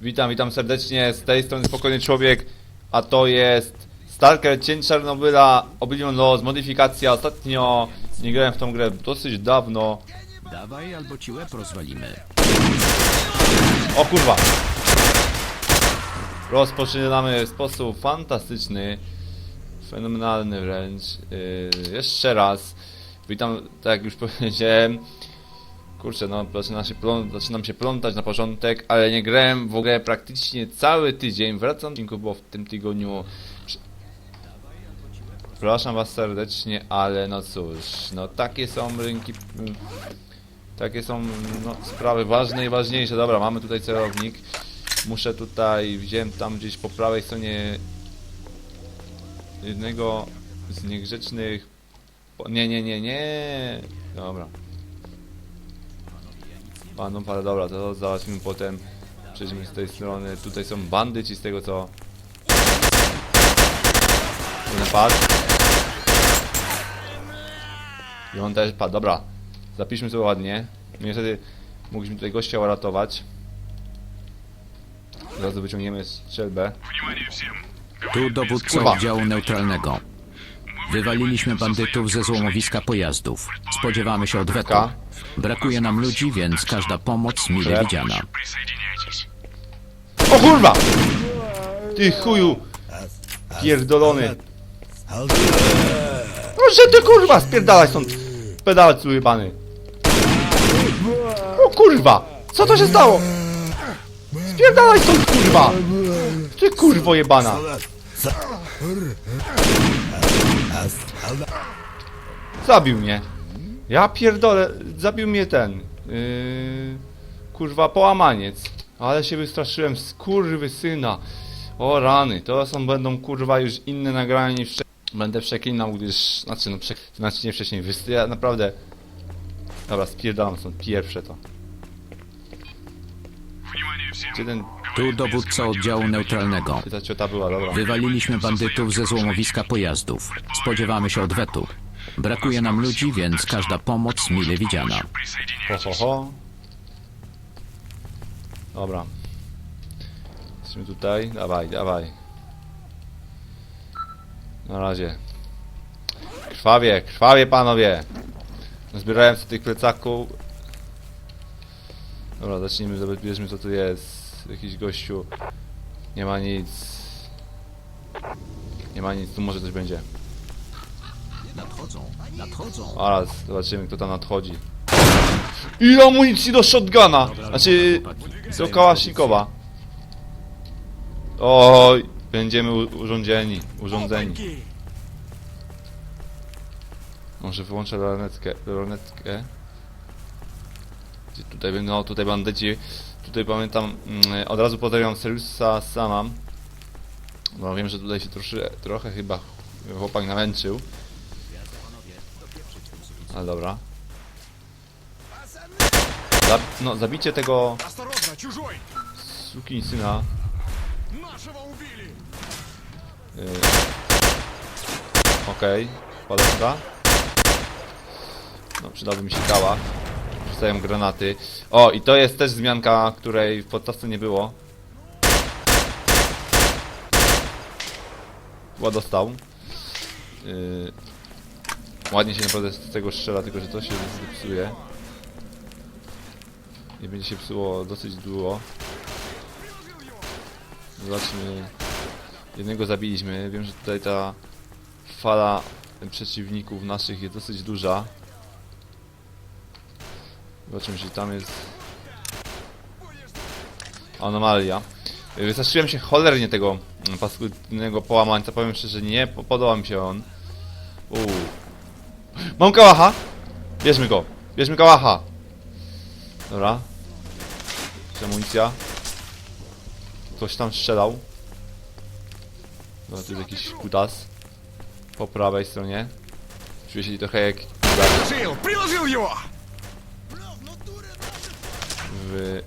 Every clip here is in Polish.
Witam, witam serdecznie, z tej strony Spokojny Człowiek, a to jest Stalker Cień Czarnobyla Oblivion Lost, modyfikacja, ostatnio nie grałem w tą grę dosyć dawno. Dawaj, albo ci łeb rozwalimy. O kurwa! Rozpoczynamy w sposób fantastyczny, fenomenalny wręcz. Yy, jeszcze raz, witam, tak jak już powiedziałem, kurczę, no zaczynam się, plą- zaczynam się plątać na początek, ale nie grałem w ogóle praktycznie cały tydzień. Wracam, odcinku było w tym tygodniu. Przepraszam was serdecznie, ale no cóż, no takie są rynki... takie są no, sprawy ważne i ważniejsze. Dobra, mamy tutaj celownik. Muszę tutaj, wziąłem tam gdzieś po prawej stronie jednego z niegrzecznych... Nie, nie, nie, nie. Dobra. Panom, ale dobra, to załatwimy potem. Przejdźmy z tej strony. Tutaj są bandyci z tego co... Jeden padł. I on też padł, dobra. Zapiszmy sobie ładnie. Niestety mogliśmy tutaj gościa uratować. Zaraz wyciągniemy strzelbę. Tu dowódca Kurwa. oddziału neutralnego. Wywaliliśmy bandytów ze złomowiska pojazdów. Spodziewamy się odwetu. Brakuje nam ludzi, więc każda pomoc mile widziana. O kurwa! Ty chuju! Pierdolony! No że ty kurwa spierdalaj stąd! Pedalec ujebany! O kurwa! Co to się stało? Spierdalaj stąd kurwa! Ty kurwo jebana! Zabił mnie. Ja pierdolę, zabił mnie ten. Yy, kurwa połamaniec. Ale się wystraszyłem z kurwy syna. O rany, to są będą kurwa już inne nagrania niż wcze- Będę przeklinał, gdyż, znaczy no, przek... znaczy nie wcześniej, wysty, ja naprawdę... Dobra, spierdalam stąd, pierwsze to. Gdzie ten, Tu dowódca oddziału neutralnego. Wywaliliśmy bandytów ze złomowiska pojazdów. Spodziewamy się odwetu. Brakuje nam ludzi, więc każda pomoc mile widziana. Ho, ho, ho. Dobra. Jesteśmy tutaj. Dawaj, dawaj. Na razie. Krwawie, krwawie panowie. Sobie tych plecaków. Dobra, zacznijmy, zabezpieczmy co tu jest. Jakiś gościu. Nie ma nic. Nie ma nic, tu może coś będzie. Nadchodzą, nadchodzą. Zaraz, zobaczymy kto tam nadchodzi. I amunicji do shotguna! Znaczy, do kałasznikowa. Oj, będziemy urządzeni, urządzeni. Może wyłączę lornetkę, lornetkę. Gdzie tutaj będą, no tutaj bandyci. Tutaj pamiętam, mm, od razu pozdrawiam Serusa sama. Bo wiem, że tutaj się troszy, trochę chyba chłopak namęczył. Ale dobra. Zab no, zabicie tego... Sukin syna. Yy. Okej, okay. pada No, przydałby mi się kałach. Rzucają granaty. O, i to jest też zmianka, której w podstawce nie było. Chyba dostał. Yy. Ładnie się naprawdę z tego strzela, tylko że to się zepsuje. I będzie się psuło dosyć długo. Zobaczmy. Jednego zabiliśmy. Wiem, że tutaj ta fala przeciwników naszych jest dosyć duża. Zobaczymy, czy tam jest... Anomalia. Wystraszyłem się cholernie tego mm, paskudnego połamańca, powiem szczerze, nie, podoba mi się on. Uuu. Mam kałacha! Bierzmy go! Bierzmy kałacha! Dobra. Jeszcze. Ktoś tam strzelał. Dobra, to jest jakiś kutas. Po prawej stronie. Czuję się trochę jak... Przyjął, ją! W...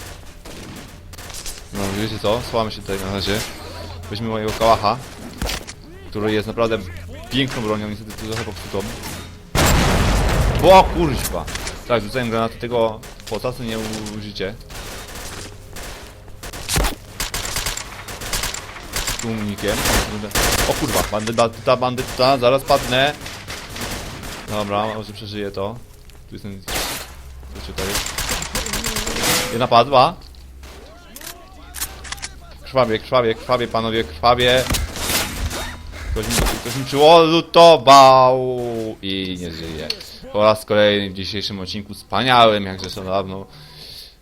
No wiecie co? Schowamy się tutaj na razie. Weźmy mojego kałacha. Który jest naprawdę piękną bronią, niestety tu trochę popsutą. Bo kurwa! Tak, rzucałem granaty tego potasy nie użycie. tłumikiem. O kurwa, bandyta, bandyta, zaraz padnę. Dobra, może przeżyję to. Tu jest ten... Co tutaj? Jedna padła. Krwawie, krwawie, krwawie, panowie, krwawie. Ktoś mi, ktoś mi przylutował i nie żyje. Po raz kolejny w dzisiejszym odcinku wspaniałym, jak zresztą dawno.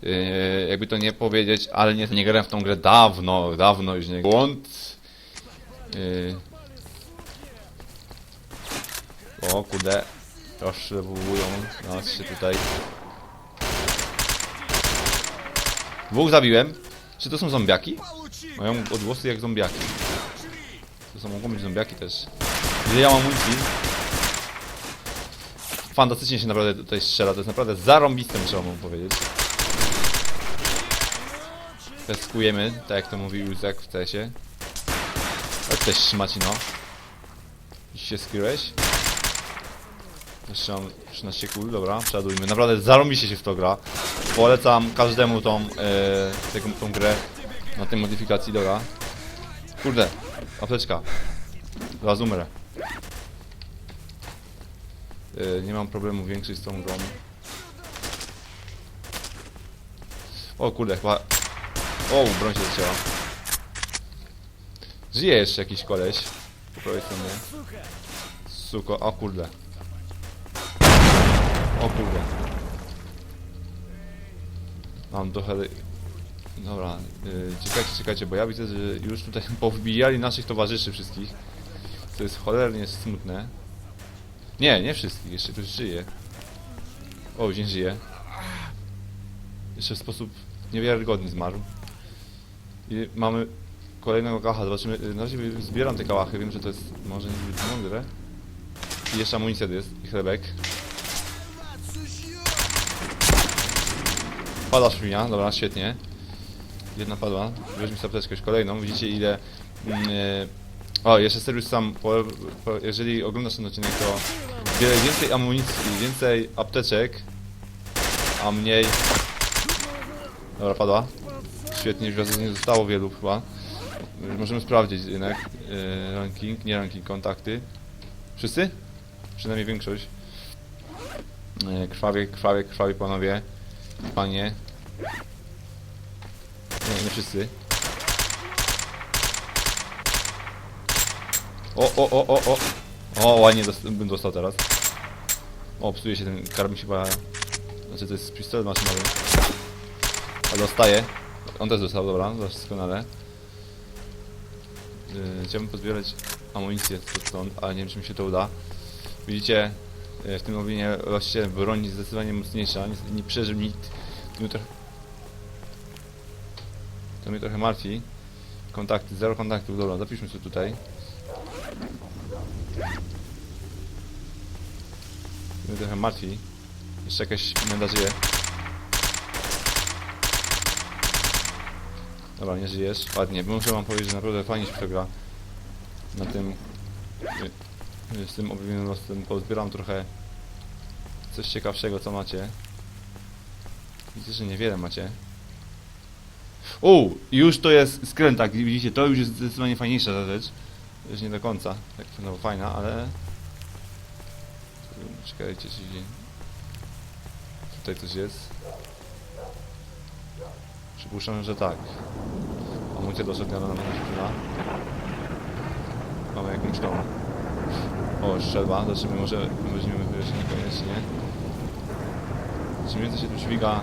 Yy, jakby to nie powiedzieć, ale nie, nie grałem w tą grę dawno, dawno już nie. Błąd. Yy. O kurde, rozszerwują nas się tutaj. Dwóch zabiłem. Czy to są zombiaki? Mają odgłosy jak zombiaki. To są mogą być zombiaki też. Ile ja mam amunicji? Fantastycznie się naprawdę tutaj strzela. To jest naprawdę zarąbiste, muszę wam powiedzieć. Peskujemy, tak jak to mówił Józek w CS-ie. Ale też trzymać, no. Dziś się skryłeś? Jeszcze mam 13 kul, dobra, przeładujmy. Naprawdę zarąbiście się w to gra. Polecam każdemu tą, e, tego, tą grę na tej modyfikacji, dobra. Kurde, apteczka. Zaraz umrę. E, nie mam problemu większych z tą grą. O kurde, chyba... O, broń się zacięła. Żyje jeszcze jakiś koleś. Po prawej stronie. Suko, o kurde. O kurde. Mam trochę... Dobra, yy, czekajcie, czekajcie, bo ja widzę, że już tutaj powbijali naszych towarzyszy wszystkich. Co jest cholernie smutne. Nie, nie wszystkich, jeszcze ktoś żyje. O, dzień żyje. Jeszcze w sposób niewiarygodny zmarł. I mamy kolejnego kałacha, zobaczymy. yy, Na razie zbieram te kałachy, wiem, że to jest może niezbyt mądre. I jeszcze amunicja jest, i chlebek. Pada świnia, dobra, świetnie. Jedna padła. Weźmy sobie już kolejną. Widzicie ile... E, o, jeszcze serwis sam, po, po, jeżeli oglądasz ten odcinek, to wiele więcej amunicji, więcej apteczek, a mniej... Dobra, padła. Świetnie, już nie zostało wielu chyba. Możemy sprawdzić jednak e, ranking, nie ranking, kontakty. Wszyscy? Przynajmniej większość. E, krwawie, krwawie, krwawie panowie. Panie. Nie, nie wszyscy. O, o, o, o, o. O, ładnie bym dostał teraz. O, psuje się ten karabin chyba... Znaczy to jest pistolet maszynowy. A dostaje. On też dostał, dobra, doskonale. Yy, chciałbym pozbierać amunicję stąd, ale nie wiem czy mi się to uda. Widzicie, w tym mobilie rośnie broń zdecydowanie mocniejsza, nie, nie przeżył nikt. To mnie trochę, to mnie trochę martwi. Kontakty, zero kontaktów, dobra, zapiszmy sobie tutaj. To mnie trochę martwi. Jeszcze jakaś menda żyje. Dobra, nie żyjesz. Ładnie, muszę wam powiedzieć, że naprawdę fajnie się to gra. Na tym... Z tym objawieniem losem pozbieram trochę coś ciekawszego, co macie. Widzę, że niewiele macie. U, już to jest skrętak, widzicie, to już jest zdecydowanie fajniejsza rzecz. Już nie do końca, tak no fajna, ale... Czekajcie, czy... Tutaj coś jest. Przypuszczam, że tak. Amunicja do shotguna się przyda. Mamy jakąś tą... O, strzelba. Zobaczymy, może weźmiemy wyjaśnienie niekoniecznie. Czym więcej się tu dźwiga,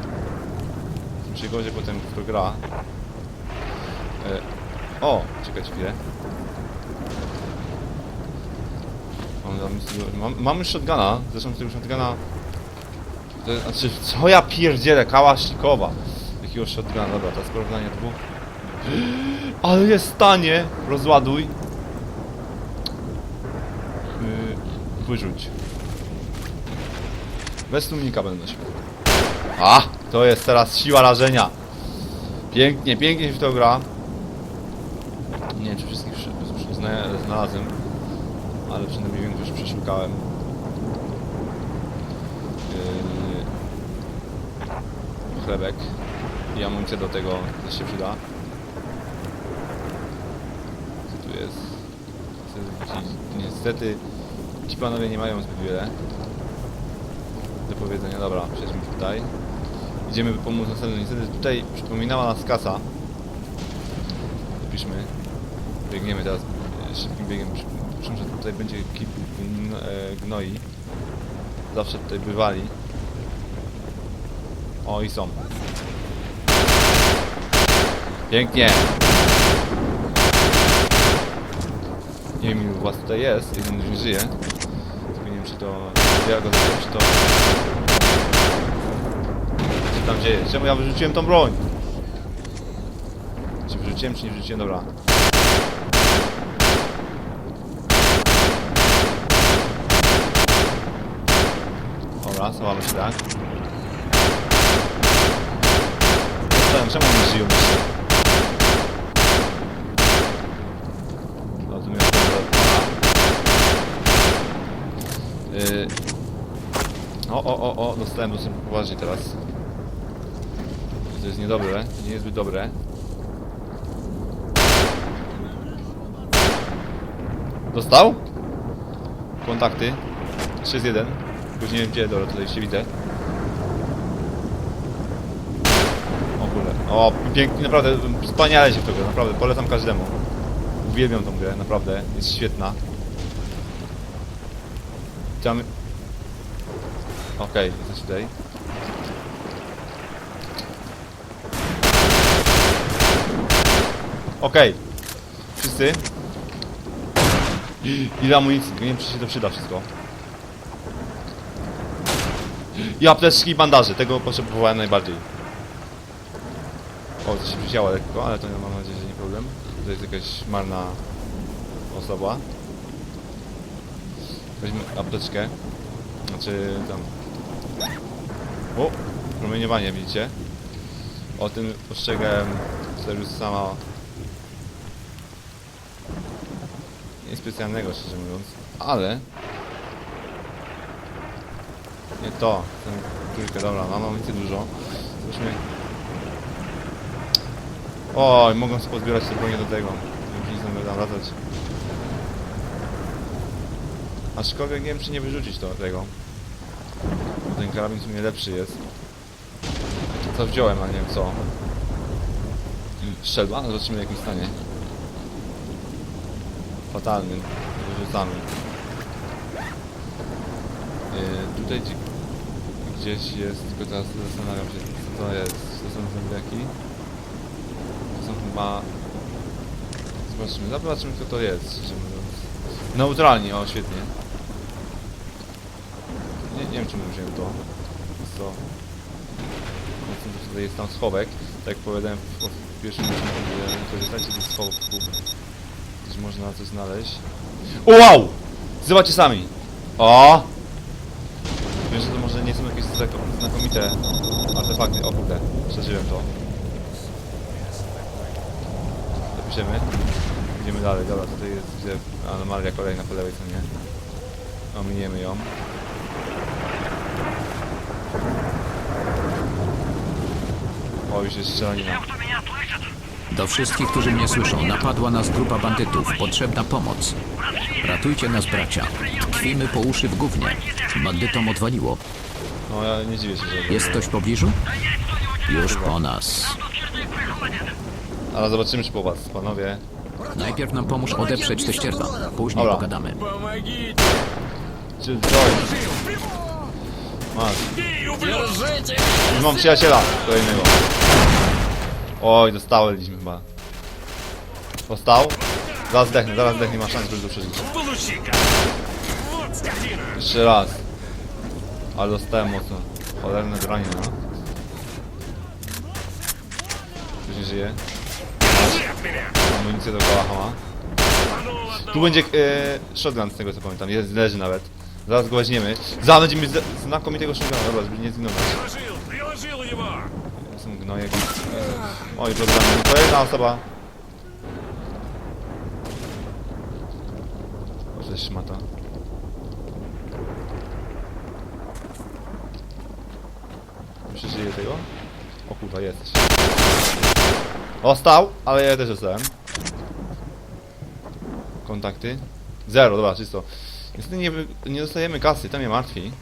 tym się gorzej potem w to gra. E, o, czekajcie chwilę. Tam- mam, mamy shotguna, zresztą tego shotguna... To, znaczy, co ja pierdzielę, kałasznikowa. Jakiego shotguna, dobra, jest porównanie dwóch. Ale jest w stanie! Rozładuj. Yy, wyrzuć. Bez tłumnika będę nosił. A! To jest teraz siła rażenia. Pięknie, pięknie się w to gra. Nie wiem, czy wszystkich znalazłem. Ale przynajmniej większość przeszukałem. Yy, chlebek. I amunicja do tego też się przyda. jest? Niestety ci, niestety ci panowie nie mają zbyt wiele do powiedzenia. Dobra, przejdźmy tutaj. Idziemy pomóc następnym. Niestety tutaj przypominała nas kasa. Zapiszmy. Biegniemy teraz szybkim biegiem. Przy- Przy czym, że tutaj będzie gn- e, gnoi. Zawsze tutaj bywali. O i są. Pięknie. Nie wiem ilu was tutaj jest, jeden żyje. Nie czy to... Zabiję, czy to... Co tam dzieje? Czemu ja wyrzuciłem tą broń? Czy wyrzuciłem, czy nie wyrzuciłem? Dobra. Dobra, schowamy się tak. Zastanawiam, czemu oni żyją jeszcze? No tu miałem yy... O, o, o, o, dostałem dosyć poważnie teraz. To jest niedobre, nie jest zbyt dobre. Dostał? Kontakty. 3-1. Już nie wiem gdzie, dobra, tutaj się widzę. O kurde. O, pięknie, naprawdę, wspaniale się w to gra, naprawdę, polecam każdemu. Uwielbiam tą grę, naprawdę, jest świetna. Tam... Okej, jesteś tutaj. Okej. Wszyscy. Ile amunicji, nie wiem czy się to przyda wszystko. I apteczki i bandaże, tego potrzebowałem najbardziej. O, to się przycięło lekko, ale to mam nadzieję, że nie problem. To jest jakaś marna osoba. Weźmy apteczkę. Znaczy tam. O! Promieniowanie, widzicie? O tym ostrzegałem sama. Nic specjalnego, szczerze mówiąc. Ale. Nie to. Ten trójkę, dobra, mam amunicję dużo. Zobaczmy. Oj, mogą sobie pozbierać te bronie do tego. Nie będę wracać. Aczkolwiek nie wiem czy nie wyrzucić to, tego. Ten karabin w sumie lepszy jest. Co wziąłem, a nie wiem co. Strzelba? No zobaczymy jak mi stanie. Fatalny. Wyrzucamy. Yy, tutaj gdzie, gdzieś jest, tylko teraz zastanawiam się co to jest. To są zębiaki. To są chyba... Zobaczymy, zobaczymy co to jest. Neutralnie, o świetnie. Nie, wiem czemu wziąłem to. Mocno to tutaj jest tam schowek. Tak jak powiedziałem w, w pierwszym odcinku, że korzystajcie ze schowków. Gdzieś można coś znaleźć. Wow! Zobaczcie sami! O! Wiem, że to może nie są jakieś znako- znakomite artefakty. O kurde, przeżyłem to. Zapiszemy. Idziemy dalej. Dobra, tutaj jest widzę, anomalia kolejna po lewej stronie. Ominiemy ją. Do wszystkich, którzy mnie słyszą, napadła nas grupa bandytów. Potrzebna pomoc. Ratujcie nas, bracia. Tkwimy po uszy w gównie. Bandytom odwaliło. No, ja nie dziwię się, że... Jest ktoś w pobliżu? Już po nas. Ale zobaczymy, czy po was, panowie. Najpierw nam pomóż odeprzeć te ścierwa. Później Dobra. pogadamy. Czy? Już mam przyjaciela kolejnego. Oj, dostałem liśmy chyba. Dostał? Zaraz zdechnę, zaraz zdechnę, ma szansę, żeby to przeżyć. Jeszcze raz. Ale dostałem mocno. Cholerne granie, no. Już nie żyje. Amunicję do koła hama. Tu będzie e, shotgun z tego co pamiętam, jest leży nawet. Zaraz go weźmiemy. Za będziemy mieć znakomitego szukania. Dobra, żeby nie zginąć. Jestem gnojek. Oj, problemy. No to jedna osoba. Może szmata. Przeżyję tego? O kurwa, jesteś. Ostał, ale ja też zostałem. Kontakty. Zero, dobra, czysto. Niestety nie, nie dostajemy kasy, to mnie martwi.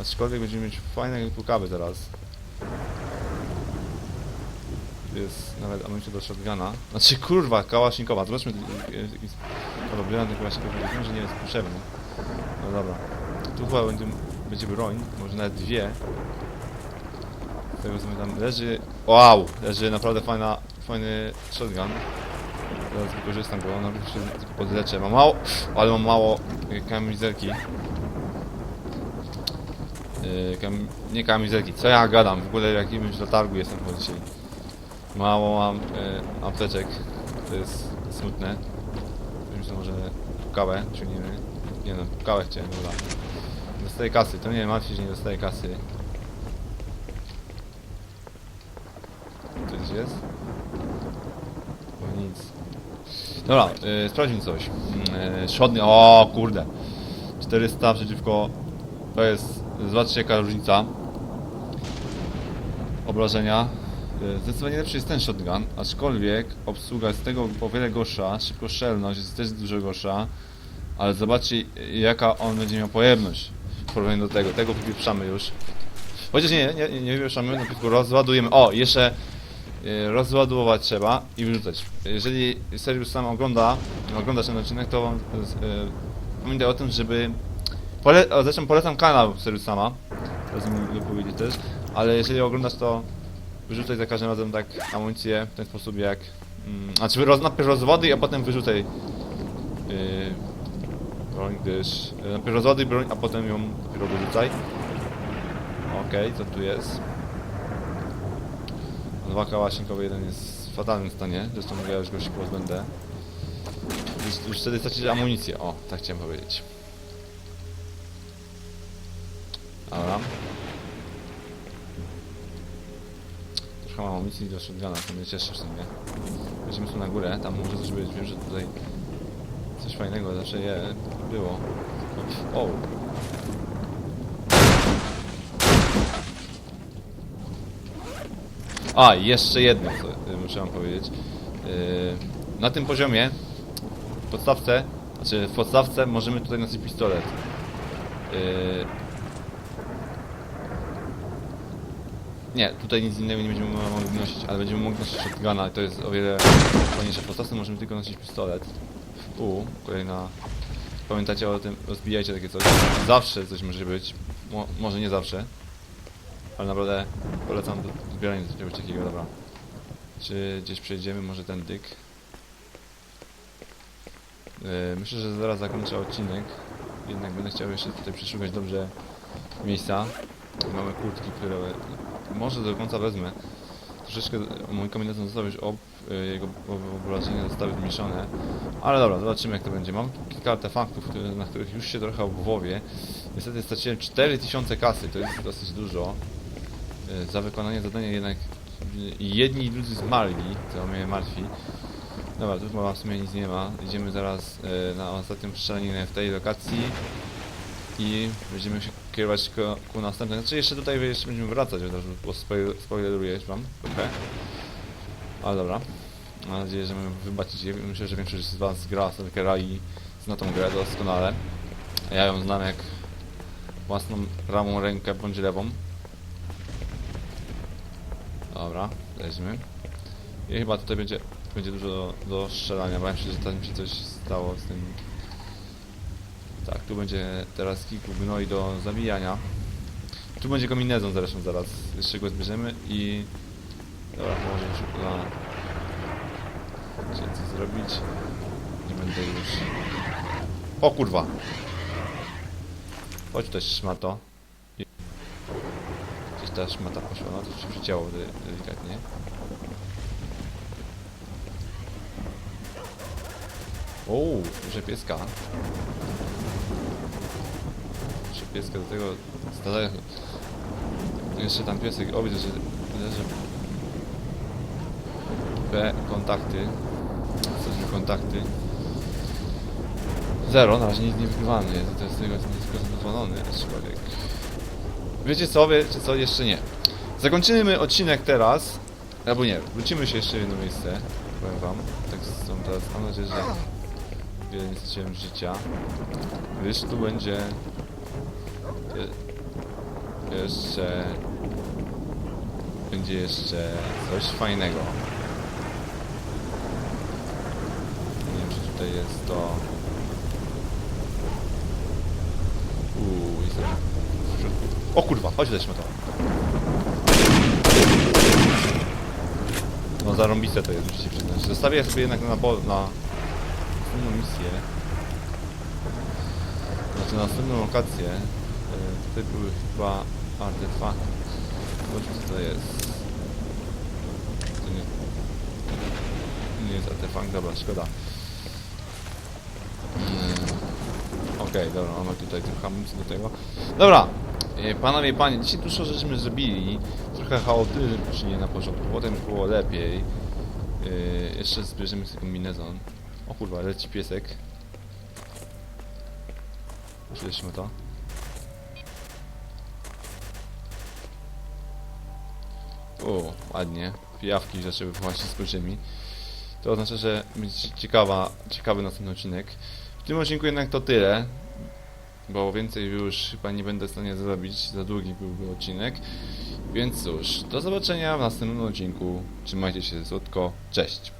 Aczkolwiek będziemy mieć fajne pukawy teraz. Jest nawet amunicja do shotguna. Znaczy kurwa, kałasznikowa. Zobaczmy e, problem ten kałasznikowy. Wiem, że nie jest potrzebny. No dobra. Tu chyba będzie, będzie broń, może nawet dwie. Z tego co tam leży... Wow! Leży naprawdę fajna, fajny shotgun. Teraz wykorzystam go, najpierw się tylko podleczę. Mam mało... Ale mam mało y, kamizelki. Yy, kam... Nie kamizelki, co ja gadam? W ogóle w jakimś letargu jestem chyba dzisiaj. Mało mam y, apteczek. To jest smutne. Myślę, może kawę ciągniemy. Nie no, kawę chciałem, dobra. Dostaję kasy, to nie martwi, że nie dostaję kasy. To jest? No nic. Dobra, y, sprawdźmy coś. Y, Szodny, o kurde. 400 przeciwko... To jest... Zobaczcie jaka różnica. Obrażenia. Y, Zdecydowanie lepszy jest ten shotgun, aczkolwiek obsługa jest tego o wiele gorsza, szybkostrzelność jest też dużo gorsza, ale zobaczcie jaka on będzie miał pojemność w porównaniu do tego, tego wypieprzamy już. Chociaż nie, nie, nie, wypieprzamy, no tylko rozładujemy. O, jeszcze rozładować trzeba i wyrzucać. Jeżeli Serius sam ogląda, oglądasz ten odcinek, to y, pamiętaj o tym, żeby Pole zresztą polecam kanał Serius sama, rozumiem mogę powiedzieć też, ale jeżeli oglądasz to wyrzucaj za każdym razem tak amunicję w ten sposób jak... Mm, znaczy roz, najpierw rozwody, a potem wyrzucaj yy, broń, gdyż... Yy, najpierw rozwody broń, a potem ją dopiero wyrzucaj. Okej, co tu jest? Dwa kałasznikowe, jeden jest w fatalnym stanie, zresztą ja już go się pozbędę. Już, już wtedy stracić amunicję, o, tak chciałem powiedzieć. Dobra. Trochę mam amunicji do shotguna, to mnie cieszy w sumie. Weźmiemy tu na górę, tam może coś być, wiem, że tutaj coś fajnego zawsze je było. O! A, jeszcze jedno, co y, muszę wam powiedzieć. Yy, na tym poziomie, w podstawce, znaczy w podstawce możemy tutaj nosić pistolet. Yy, Nie, tutaj nic innego nie będziemy mogli nosić, ale będziemy mogli nosić shotguna i to jest o wiele fajniejsze. Po prostu możemy tylko nosić pistolet. U, kolejna... Pamiętajcie o tym, rozbijajcie takie coś. Zawsze coś może być. Mo może nie zawsze. Ale naprawdę polecam do zbierania czegoś takiego, dobra. Czy gdzieś przejdziemy, może ten dyk? Yy, myślę, że zaraz zakończę odcinek. Jednak będę chciał jeszcze tutaj przeszukać dobrze miejsca. Mamy kurtki, które może do końca wezmę. Troszeczkę mój kombinezon został już ob, y, jego ob- obrażenia zostały zmniejszone. Ale dobra, zobaczymy jak to będzie. Mam kilka artefaktów, które, na których już się trochę obwowię. Niestety straciłem 4000 kasy, to jest dosyć dużo. Za wykonanie zadania jednak jedni i drudzy zmarli, co mnie martwi. Dobra, tu chyba w sumie nic nie ma. Idziemy zaraz y, na ostatnią strzelaninę w tej lokacji i będziemy się kierować ku, ku następnej. Znaczy jeszcze tutaj jeszcze będziemy wracać, bo spoil- spoileruję wam trochę. Ale dobra. Mam nadzieję, że my wybaczycie. Myślę, że większość z was gra Stalkera i zna tą grę doskonale. Ja ją znam jak własną prawą rękę bądź lewą. Dobra, leźmy. I chyba tutaj będzie, będzie dużo do, do strzelania. Bałem się, że tam się coś stało z tym tak, tu będzie teraz kilku gnoi do zabijania. Tu będzie kombinezon zresztą zaraz. Jeszcze go zbierzemy i... Dobra, może już na... Chciałem coś zrobić. Nie będę już... O kurwa! Chodź też szmato. I- Gdzieś ta szmata poszła, no to się przycięło de- delikatnie. Ooo, duże pieska. Jeszcze pieska do tego zdarzają. Jeszcze tam piesek, o widzę, że leży. B, kontakty. Jesteśmy kontakty. Zero, na razie nic nie wygrywany jest, to jest tego jest tylko zadowolony człowiek. Wiecie co, wiecie co, jeszcze nie. Zakończymy odcinek teraz Albo nie, wrócimy się jeszcze w jedno miejsce. Powiem wam. Tak są teraz. Mam nadzieję, że wiele nie straciłem życia. Gdyż tu będzie... Je, jeszcze... Będzie jeszcze coś fajnego. Nie wiem, czy tutaj jest to... Uuu, środku. O kurwa, chodź lećmy to. No zarąbiste to jest, muszę się przyznać. Zostawię sobie jednak na, po- na następną misję. Znaczy na następną lokację. E, Tutaj były chyba artefakty. Zobaczmy co to jest. To nie, nie jest artefakt, dobra, szkoda. Mm, Okej, dobra, mamy tutaj trochę amunicji do tego. Dobra, panowie i panie, dzisiaj dużo żeśmy zrobili. Trochę chaotycznie na początku, potem było lepiej. E, jeszcze zbierzemy sobie kombinezon. O kurwa, leci piesek. Przyleśmy to. O, ładnie. Pijawki zaczęły właśnie z kolczymi. To oznacza, że będzie ciekawa, ciekawy następny odcinek. W tym odcinku jednak to tyle, bo więcej już chyba nie będę w stanie zrobić, za długi byłby odcinek. Więc cóż, do zobaczenia w następnym odcinku. Trzymajcie się słodko, cześć!